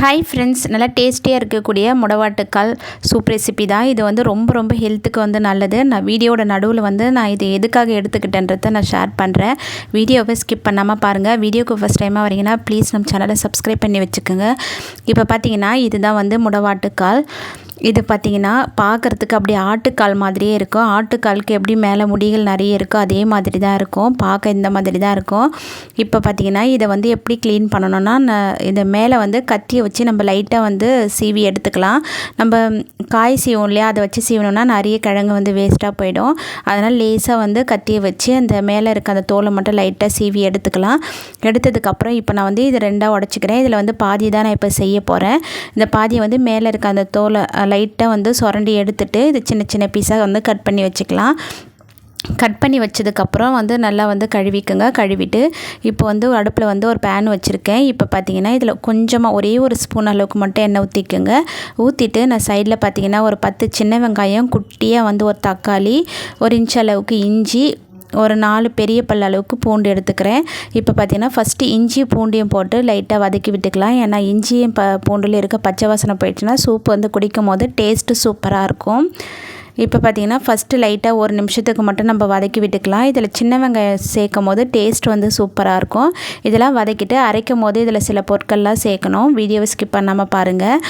Hi friends நல்லா டேஸ்டியாக இருக்கக்கூடிய முடவாட்டுக்கால் சூப் ரெசிபி தான். இது வந்து ரொம்ப ரொம்ப ஹெல்த்துக்கு வந்து நல்லது. நான் வீடியோட நடுவில் வந்து நான் இது எதுக்காக எடுத்துக்கிட்டேன்றதை நான் ஷேர் பண்ணுறேன் வீடியோவை ஸ்கிப் பண்ணாமல் பாருங்கள் வீடியோக்கு ஃபஸ்ட் டைமாக வரீங்கன்னா ப்ளீஸ் நம்ம சேனலை சப்ஸ்கிரைப் பண்ணி வச்சுக்கோங்க. இப்போ பார்த்தீங்கன்னா இதுதான் வந்து முடவாட்டுக்கால். இது பார்த்திங்கன்னா பார்க்குறதுக்கு அப்படியே ஆட்டுக்கால் மாதிரியே இருக்கும். ஆட்டுக்காலுக்கு எப்படி மேலே முடிகள் நிறைய இருக்கோ அதே மாதிரி தான் இருக்கும். பார்க்க இந்த மாதிரி தான் இருக்கும். இப்போ பார்த்திங்கன்னா இதை வந்து எப்படி க்ளீன் பண்ணணும்னா இதை மேலே வந்து கத்தியை வச்சு நம்ம லைட்டாக வந்து சீவி எடுத்துக்கலாம். நம்ம காய் சீவும் இல்லையா அதை வச்சு சீவணும்னா நிறைய கிழங்கு வந்து வேஸ்ட்டாக போயிடும். அதனால் லேசாக வந்து கத்தியை வச்சு அந்த மேலே இருக்க அந்த தோலை மட்டும் லைட்டாக சீவி எடுத்துக்கலாம். எடுத்ததுக்கப்புறம் இப்போ நான் வந்து இதை ரெண்டாக உடச்சிக்கிறேன். இதில் வந்து பாதி தான் நான் இப்போ செய்ய போகிறேன் இந்த பாதியை வந்து மேலே இருக்க அந்த தோலை லைட்டாக வந்து சுரண்டி எடுத்துகிட்டு இது சின்ன சின்ன பீஸாக வந்து கட் பண்ணி வச்சுக்கலாம். கட் பண்ணி வச்சதுக்கப்புறம் வந்து நல்லா வந்து கழுவிக்குங்க. கழுவிட்டு இப்போ வந்து அடுப்பில் வந்து ஒரு பேன் வச்சுருக்கேன். இப்போ பார்த்தீங்கன்னா இதில் கொஞ்சமாக ஒரே ஒரு ஸ்பூன் அளவுக்கு மட்டும் எண்ணெய் ஊற்றிக்குங்க ஊற்றிட்டு நான் சைடில் பார்த்தீங்கன்னா ஒரு பத்து சின்ன வெங்காயம் குட்டியாக வந்து ஒரு தக்காளி ஒரு இன்ச் அளவுக்கு இஞ்சி ஒரு நாலு பெரிய பல் அளவுக்கு பூண்டு எடுத்துக்கிறேன். இப்போ பார்த்தீங்கன்னா ஃபஸ்ட்டு இஞ்சி பூண்டையும் போட்டு லைட்டாக வதக்கி விட்டுக்கலாம். ஏன்னா இஞ்சியும் ப பூண்டில் இருக்க பச்சை வாசனை போயிடுச்சுன்னா சூப் வந்து குடிக்கும் போது டேஸ்ட்டு சூப்பராக இருக்கும். இப்போ பார்த்தீங்கன்னா ஃபஸ்ட்டு லைட்டாக ஒரு நிமிஷத்துக்கு மட்டும் நம்ம வதக்கி விட்டுக்கலாம். இதில் சின்ன வெங்காயம் சேர்க்கும் போது டேஸ்ட் வந்து சூப்பராக இருக்கும். இதெல்லாம் வதக்கிட்டு அரைக்கும் போது இதில் சில பொருட்கள்லாம் சேர்க்கணும். வீடியோவை ஸ்கிப் பண்ணாமல் பாருங்கள்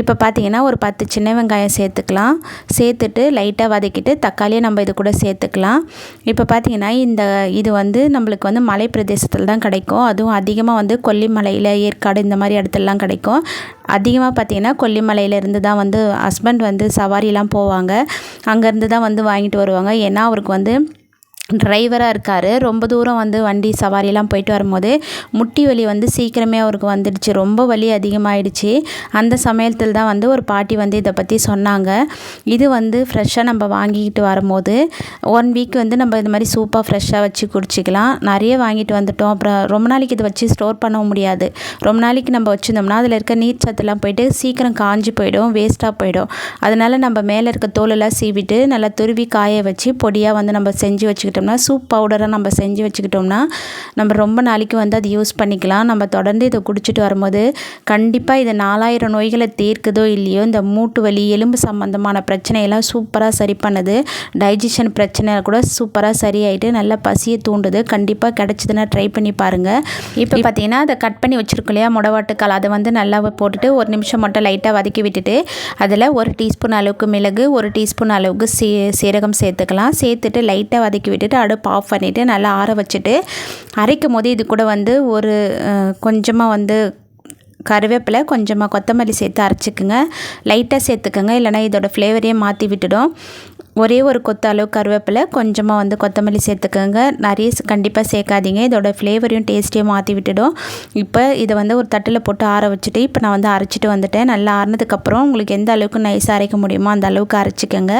இப்போ பார்த்தீங்கன்னா ஒரு பத்து சின்ன வெங்காயம் சேர்த்துக்கலாம். சேர்த்துட்டு லைட்டாக வதக்கிட்டு தக்காளியை நம்ம இது கூட சேர்த்துக்கலாம். இப்போ பார்த்தீங்கன்னா இந்த இது வந்து நம்மளுக்கு வந்து மலை பிரதேசத்தில் தான் கிடைக்கும். அதுவும் அதிகமாக வந்து கொல்லிமலையில் ஏற்காடு இந்த மாதிரி இடத்துலலாம் கிடைக்கும். அதிகமாக பார்த்தீங்கன்னா கொல்லிமலையிலேருந்து தான் வந்து ஹஸ்பண்ட் வந்து சவாரிலாம் போவாங்க. அங்கேருந்து தான் வந்து வாங்கிட்டு வருவாங்க. ஏன்னா அவருக்கு வந்து டிரைவராக இருக்கார். ரொம்ப தூரம் வந்து வண்டி சவாரியெல்லாம் போயிட்டு வரும்போது முட்டி வலி வந்து சீக்கிரமே அவருக்கு வந்துடுச்சு. ரொம்ப வலி அதிகமாகிடுச்சு அந்த சமயத்தில் தான் வந்து ஒரு பாட்டி வந்து இதை பற்றி சொன்னாங்க. இது வந்து ஃப்ரெஷ்ஷாக நம்ம வாங்கிக்கிட்டு வரும்போது ஒன் வீக் வந்து நம்ம இது மாதிரி சூப்பாக ஃப்ரெஷ்ஷாக வச்சு குடிச்சிக்கலாம். நிறைய வாங்கிட்டு வந்துட்டோம். அப்புறம் ரொம்ப நாளைக்கு இதை வச்சு ஸ்டோர் பண்ண முடியாது. ரொம்ப நாளைக்கு நம்ம வச்சுருந்தோம்னா அதில் இருக்க நீர் சத்துலாம் போயிட்டு சீக்கிரம் காஞ்சி போயிடும் வேஸ்ட்டாக போயிடும். அதனால் நம்ம மேலே இருக்க தோலெல்லாம் சீவிட்டு நல்லா துருவி காய வச்சு பொடியாக வந்து நம்ம செஞ்சு வச்சுக்கிட்டு வச்சுக்கிட்டோம்னா சூப் பவுடரை நம்ம செஞ்சு வச்சுக்கிட்டோம்னா நம்ம ரொம்ப நாளைக்கு வந்து அது யூஸ் பண்ணிக்கலாம். நம்ம தொடர்ந்து இதை குடிச்சிட்டு வரும்போது கண்டிப்பாக இது நாலாயிரம் நோய்களை தீர்க்குதோ இல்லையோ இந்த மூட்டு வலி எலும்பு சம்மந்தமான பிரச்சனையெல்லாம் சூப்பராக சரி பண்ணுது. டைஜஷன் பிரச்சனை கூட சூப்பராக சரியாயிட்டு நல்லா பசியை தூண்டுது. கண்டிப்பாக கிடச்சிதுன்னா ட்ரை பண்ணி பாருங்கள் இப்போ பார்த்தீங்கன்னா அதை கட் பண்ணி வச்சுருக்கோம் இல்லையா முடவாட்டுக்கால் அதை வந்து நல்லா போட்டுட்டு ஒரு நிமிஷம் மட்டும் லைட்டாக வதக்கி விட்டுட்டு அதில் ஒரு டீஸ்பூன் அளவுக்கு மிளகு ஒரு டீஸ்பூன் அளவுக்கு சீ சீரகம் சேர்த்துக்கலாம். சேர்த்துட்டு லைட்டாக வதக்கி சொல்லிவிட்டு அடுப்பு ஆஃப் பண்ணிவிட்டு நல்லா ஆற வச்சுட்டு அரைக்கும் போது இது கூட வந்து ஒரு கொஞ்சமாக வந்து கருவேப்பிலை கொஞ்சமாக கொத்தமல்லி சேர்த்து அரைச்சிக்குங்க. லைட்டாக சேர்த்துக்கோங்க. இல்லைனா இதோடய ஃப்ளேவரையே மாற்றி விட்டுடும். ஒரே ஒரு கொத்த அளவு கருவேப்பிலை கொஞ்சமாக வந்து கொத்தமல்லி சேர்த்துக்கோங்க. நிறைய கண்டிப்பாக சேர்க்காதீங்க. இதோட ஃப்ளேவரையும் டேஸ்ட்டையும் மாற்றி விட்டுடும். இப்போ இதை வந்து ஒரு தட்டில் போட்டு ஆற வச்சுட்டு இப்போ நான் வந்து அரைச்சிட்டு வந்துட்டேன். நல்லா ஆறினதுக்கப்புறம் உங்களுக்கு எந்த அளவுக்கு நைஸாக அரைக்க முடியுமோ அந்த அளவுக்கு அரைச்சிக்கோங்க.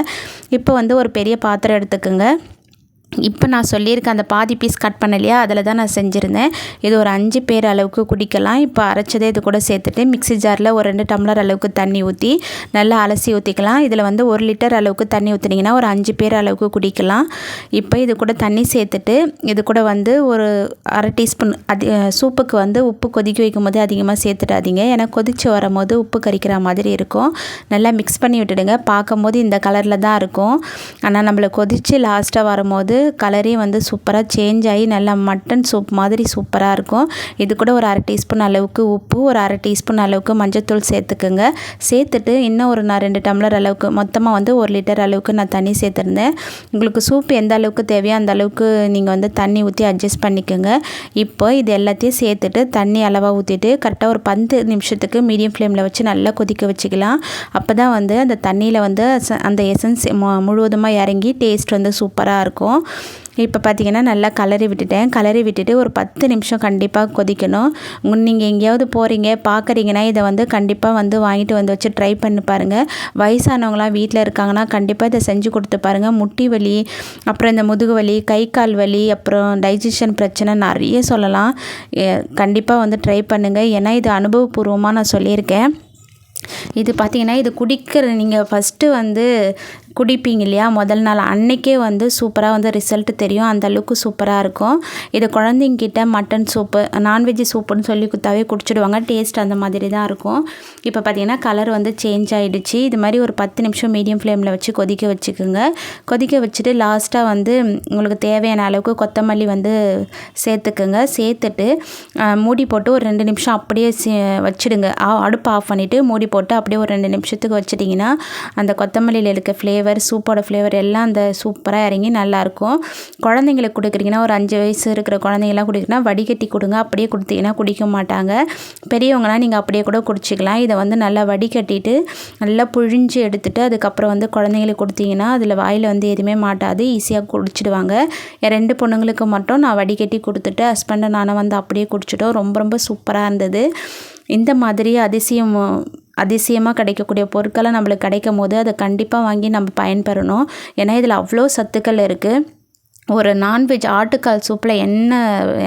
இப்போ வந்து ஒரு பெரிய பாத்திரம் எடுத்துக்கோங்க. இப்போ நான் சொல்லியிருக்கேன் அந்த பாதி பீஸ் கட் பண்ணலையா? அதில் தான் நான் செஞ்சுருந்தேன். இது ஒரு அஞ்சு பேர் அளவுக்கு குடிக்கலாம். இப்போ அரைச்சதே இது கூட சேர்த்துட்டு மிக்சி ஜாரில் ஒரு ரெண்டு டம்ளர் அளவுக்கு தண்ணி ஊற்றி நல்லா அலசி ஊற்றிக்கலாம் இதில் வந்து ஒரு லிட்டர் அளவுக்கு தண்ணி ஊற்றினீங்கன்னா ஒரு அஞ்சு பேர் அளவுக்கு குடிக்கலாம். இப்போ இது கூட தண்ணி சேர்த்துட்டு இது கூட வந்து ஒரு அரை டீஸ்பூன் அது சூப்புக்கு வந்து உப்பு கொதிக்க வைக்கும் போது அதிகமாக சேர்த்துடாதீங்க. ஏன்னா கொதித்து வரும்போது உப்பு கறிக்கிற மாதிரி இருக்கும். நல்லா மிக்ஸ் பண்ணி விட்டுடுங்க. பார்க்கும்போது இந்த கலரில் தான் இருக்கும். ஆனால் நம்மளை கொதித்து லாஸ்ட்டாக வரும்போது கலரே வந்து சூப்பராக சேஞ்ச் ஆகி நல்லா மட்டன் சூப் மாதிரி சூப்பராக இருக்கும். இது கூட ஒரு அரை டீஸ்பூன் அளவுக்கு உப்பு ஒரு அரை டீஸ்பூன் அளவுக்கு மஞ்சத்தூள் சேர்த்துக்குங்க. சேர்த்துட்டு இன்னும் ஒரு நான் ரெண்டு டம்ளர் அளவுக்கு மொத்தமாக வந்து ஒரு லிட்டர் அளவுக்கு நான் தண்ணி சேர்த்துருந்தேன். உங்களுக்கு சூப் எந்த அளவுக்கு தேவையோ அந்த அளவுக்கு நீங்கள் வந்து தண்ணி ஊற்றி அட்ஜஸ்ட் பண்ணிக்கோங்க. இப்போ இது எல்லாத்தையும் சேர்த்துட்டு தண்ணி அளவாக ஊற்றிட்டு கரெக்டாக ஒரு பத்து நிமிஷத்துக்கு மீடியம் ஃப்ளேமில் வச்சு நல்லா கொதிக்க வச்சுக்கலாம். அப்போ தான் வந்து அந்த தண்ணியில் வந்து அந்த எசன்ஸ் முழுவதுமாக இறங்கி டேஸ்ட் வந்து சூப்பராக இருக்கும். இப்போ பார்த்திங்கன்னா நல்லா கலரி விட்டுட்டேன். கலரி விட்டுட்டு ஒரு பத்து நிமிஷம் கண்டிப்பாக கொதிக்கணும். நீங்கள் எங்கேயாவது போகிறீங்க பார்க்குறீங்கன்னா இதை வந்து கண்டிப்பாக வந்து வாங்கிட்டு வந்து வச்சு ட்ரை பண்ணி பாருங்கள் வயசானவங்களாம் வீட்டில் இருக்காங்கன்னா கண்டிப்பாக இதை செஞ்சு கொடுத்து பாருங்கள் முட்டி வலி அப்புறம் இந்த முதுகு வலி கை கால் வலி அப்புறம் டைஜஷன் பிரச்சனை நிறைய சொல்லலாம். கண்டிப்பாக வந்து ட்ரை பண்ணுங்கள் ஏன்னா இது அனுபவபூர்வமாக நான் சொல்லியிருக்கேன். இது பார்த்திங்கன்னா இது குடிக்கிற நீங்கள் ஃபஸ்ட்டு வந்து குடிப்பீங்க இல்லையா? முதல் நாள் அன்னைக்கே வந்து சூப்பராக வந்து ரிசல்ட் தெரியும். அந்த அளவுக்கு சூப்பராக இருக்கும். இது குழந்தைங்கிட்ட மட்டன் சூப்பு நான்வெஜ் சூப்புன்னு சொல்லி கொடுத்தாவே குடிச்சிடுவாங்க. டேஸ்ட் அந்த மாதிரி தான் இருக்கும். இப்போ பார்த்திங்கன்னா கலர் வந்து சேஞ்ச் ஆகிடுச்சு இது மாதிரி ஒரு பத்து நிமிஷம் மீடியம் ஃப்ளேமில் வச்சு கொதிக்க வச்சுக்கோங்க. கொதிக்க வச்சுட்டு லாஸ்ட்டாக வந்து உங்களுக்கு தேவையான அளவுக்கு கொத்தமல்லி வந்து சேர்த்துக்குங்க. சேர்த்துட்டு மூடி போட்டு ஒரு ரெண்டு நிமிஷம் அப்படியே வச்சுடுங்க. அடுப்பு ஆஃப் பண்ணிவிட்டு மூடி போட்டு அப்படியே ஒரு ரெண்டு நிமிஷத்துக்கு வச்சிட்டிங்கன்னா அந்த கொத்தமல்லியில் இருக்க ஃப்ளேவர் சூப்போட ஃப்ளேவர் எல்லாம் அந்த சூப்பராக இறங்கி நல்லாயிருக்கும். குழந்தைங்களுக்கு கொடுக்குறீங்கன்னா ஒரு அஞ்சு வயசு இருக்கிற குழந்தைங்களாம் குடிக்கிறீங்கன்னா வடிகட்டி கொடுங்க. அப்படியே கொடுத்தீங்கன்னா குடிக்க மாட்டாங்க. பெரியவங்களாம் நீங்கள் அப்படியே கூட குடிச்சிக்கலாம். இதை வந்து நல்லா வடிகட்டிட்டு நல்லா புழிஞ்சு எடுத்துகிட்டு அதுக்கப்புறம் வந்து குழந்தைங்களுக்கு கொடுத்தீங்கன்னா அதில் வாயில் வந்து எதுவுமே மாட்டாது. ஈஸியாக குடிச்சிடுவாங்க. என் ரெண்டு பொண்ணுங்களுக்கு மட்டும் நான் வடிகட்டி கொடுத்துட்டு ஹஸ்பண்டை நானும் வந்து அப்படியே குடிச்சிட்டோம். ரொம்ப ரொம்ப சூப்பராக இருந்தது. இந்த மாதிரி அதிசயம் அதிசயமாக கிடைக்கக்கூடிய பொருட்களை நம்மளுக்கு கிடைக்கும் போது அதை கண்டிப்பாக வாங்கி நம்ம பயன்பெறணும். ஏன்னா இதில் அவ்வளோ சத்துக்கள் இருக்குது ஒரு நான்வெஜ் ஆட்டுக்கால் சூப்பில் என்ன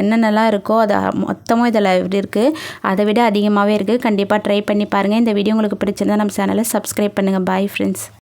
என்னென்னலாம் இருக்கோ அது மொத்தமும் இதில் இருக்குது அதை விட அதிகமாகவே இருக்குது கண்டிப்பாக ட்ரை பண்ணி பாருங்கள் இந்த வீடியோ உங்களுக்கு பிடிச்சிருந்தா நம்ம சேனலை சப்ஸ்கிரைப் பண்ணுங்கள் பாய் ஃப்ரெண்ட்ஸ்